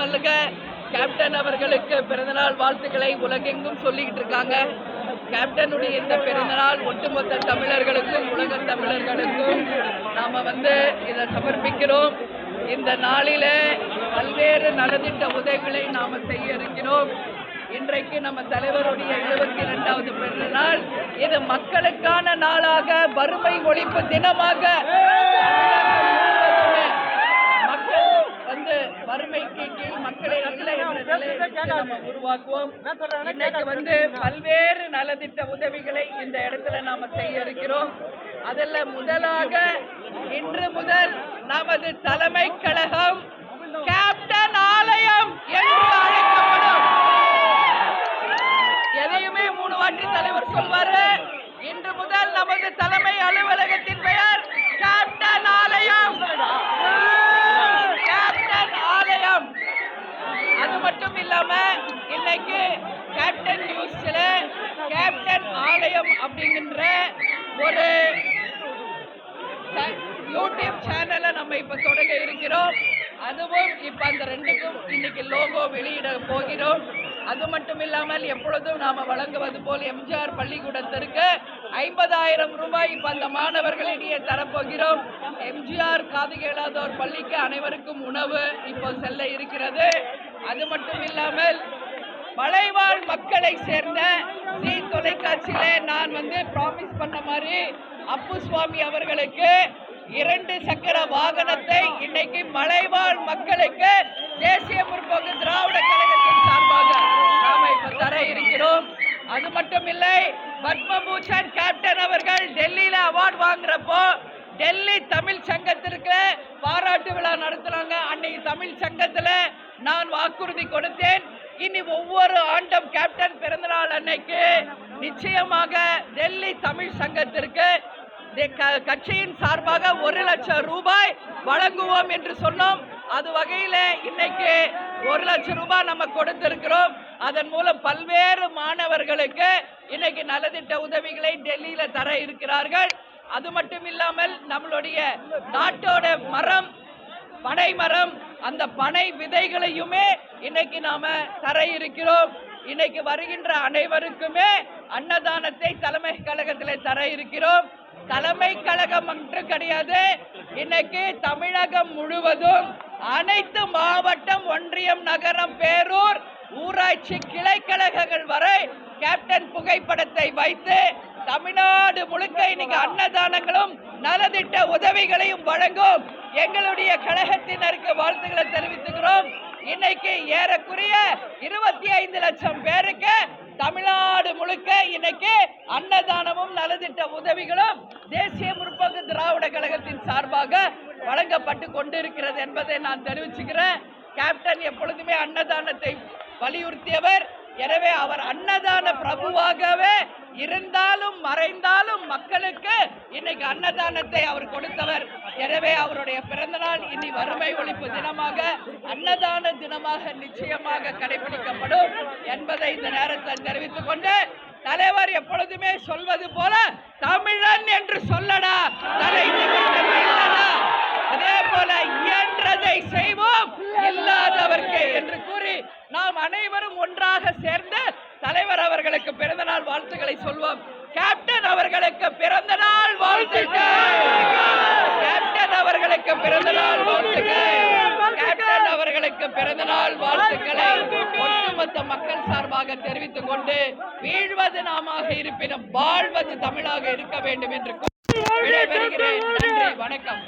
மல்லுக captain அவர்களுக்கு பிறந்தநாள் வாழ்த்துக்களை உலகெங்கும் சொல்லிக்கிட்டு இருக்காங்க. கேப்டனுடைய இந்த பிறந்தநாள் ஒட்டுமொத்த தமிழர்களுக்கும் உலக தமிழர்களுக்கும் நாம வந்து இதை சமர்ப்பிக்கிறோம். இந்த நாளில பல்வேறு நலத்திட்ட உதவிகளை நாம செய்ய இருக்கிறோம். இன்றைக்கு நம்ம தலைவருடைய எழுபத்தி இரண்டாவது பிறந்த நாள் இது மக்களுக்கான நாளாக வறுமை ஒழிப்பு தினமாக. வறுமைக்கு கீழ் மக்களை நம்ம உருவாக்குவோம். இன்னைக்கு வந்து பல்வேறு நலத்திட்ட உதவிகளை இந்த இடத்துல நாம செய்ய இருக்கிறோம். அதில் முதலாக இன்று முதல் நமது தலைமை கழகம் கேப்டன் இல்லாம இன்னைக்கு கேப்டன் நியூஸ்ல கேப்டன் ஆலயம் அப்படிங்கிற ஒரு யூடியூப் சேனலை நம்ம இப்ப தொடங்க இருக்கிறோம். அதுவும் இப்ப அந்த ரெண்டுக்கும் இன்னைக்கு லோகோ வெளியிட போகிறோம். அது மட்டும் இல்லாமல் எப்பொழுதும் நாம வழங்குவது போல் எம்ஜிஆர் பள்ளிக்கூடத்திற்கு ஐம்பதாயிரம் ரூபாய் இப்ப அந்த மாணவர்களிடையே தரப்போகிறோம். எம்ஜிஆர் காது கேளாதோர் பள்ளிக்கு அனைவருக்கும் உணவு இப்போ செல்ல இருக்கிறது. அது மட்டும் இல்லாமல் மலைவாழ் மக்களை சேர்ந்த ஜி தொலைக்காட்சியில நான் வந்து ப்ராமிஸ் பண்ண மாதிரி அப்பு சுவாமி அவர்களுக்கு இரண்டு சக்கர வாகனத்தை இன்னைக்கு மலைவாழ் மக்களுக்கு தேசிய முற்போக்கு திராவிட கழகத்தின் சார்பாக நாம இப்ப தர இருக்கிறோம். அது மட்டும் இல்லை பத்மபூஷன் கேப்டன் அவர்கள் டெல்லியில அவார்ட் வாங்குறப்போ டெல்லி தமிழ் சங்கத்திற்கு பாராட்டு விழா வாக்குறுதி கொடுத்தேன். இனி ஒவ்வொரு ஆண்டும் கேப்டன் பிறந்தநாள் அன்னைக்கு நிச்சயமாக டெல்லி தமிழ் சங்கத்திற்கு க- கட்சியின் சார்பாக ஒரு லட்சம் ரூபாய் வழங்குவோம் என்று சொன்னோம். அது வகையில் இன்னைக்கு ஒரு லட்சம் ரூபாய் நம்ம கொடுத்திருக்கிறோம். அதன் மூலம் பல்வேறு மாணவர்களுக்கு இன்னைக்கு நலத்திட்ட உதவிகளை டெல்லியில் தர இருக்கிறார்கள். அது மட்டும் இல்லாமல் நம்மளுடைய நாட்டோட மரம் பனைமரம் அந்த பனை விதைகளையுமே இன்னைக்கு நாம தர இருக்கிறோம். இன்னைக்கு வருகின்ற அனைவருக்குமே அன்னதானத்தை தலைமை கழகத்தில் தர இருக்கிறோம். தலைமை கழகம் மட்டும் கிடையாது. இன்னைக்கு தமிழகம் முழுவதும் அனைத்து மாவட்டம் ஒன்றியம் நகரம் பேரூர் ஊராட்சி கிளைக்கழகங்கள் வரை கேப்டன் புகைப்படத்தை வைத்து தமிழ்நாடு முழுக்க இன்னைக்கு அன்னதானங்களும் நலத்திட்ட உதவிகளையும் வழங்கும் எங்களுடைய கழகத்தினருக்கு வாழ்த்துக்களை தெரிவித்துக்கிறோம். இன்னைக்கு ஏறக்குறைய இருபத்தி ஐந்து லட்சம் பேருக்கு தமிழ்நாடு முழுக்க இன்னைக்கு அன்னதானமும் நலத்திட்ட உதவிகளும் தேசிய முற்போக்கு திராவிட கழகத்தின் சார்பாக வழங்கப்பட்டு கொண்டிருக்கிறது என்பதை நான் தெரிவிச்சுக்கிறேன். கேப்டன் எப்பொழுதுமே அன்னதானத்தை வலியுறுத்தியவர். எனவே அவர் அன்னதான பிரபுவாகவே இருந்தாலும் மறைந்தாலும் மக்களுக்கு இன்னைக்கு அன்னதானத்தை அவர் கொடுத்தவர். எனவே அவருடைய பிறந்தநாள் இனி வறுமை ஒழிப்பு தினமாக அன்னதான தினமாக நிச்சயமாக கடைபிடிக்கப்படும் என்பதை இந்த நேரத்தில் தெரிவித்துக் கொண்டு தலைவர் எப்பொழுதுமே சொல்வது போல தமிழன் என்று சொல்லடா தலை நாம் அனைவரும் ஒன்றாக சேர்ந்து தலைவர் அவர்களுக்கு பிறந்த நாள் வாழ்த்துக்களை சொல்வோம். கேப்டன் அவர்களுக்கு பிறந்த நாள் வாழ்த்துக்கள். கேப்டன் அவர்களுக்கு பிறந்த நாள் வாழ்த்துக்கள். கேப்டன் அவர்களுக்கு பிறந்த நாள் வாழ்த்துக்களை ஒட்டுமொத்த மக்கள் சார்பாக தெரிவித்துக் கொண்டு வீழ்வது நாமாக இருப்பினும் வாழ்வது தமிழாக இருக்க வேண்டும் என்று விடைபெறுகிறேன். நன்றி வணக்கம்.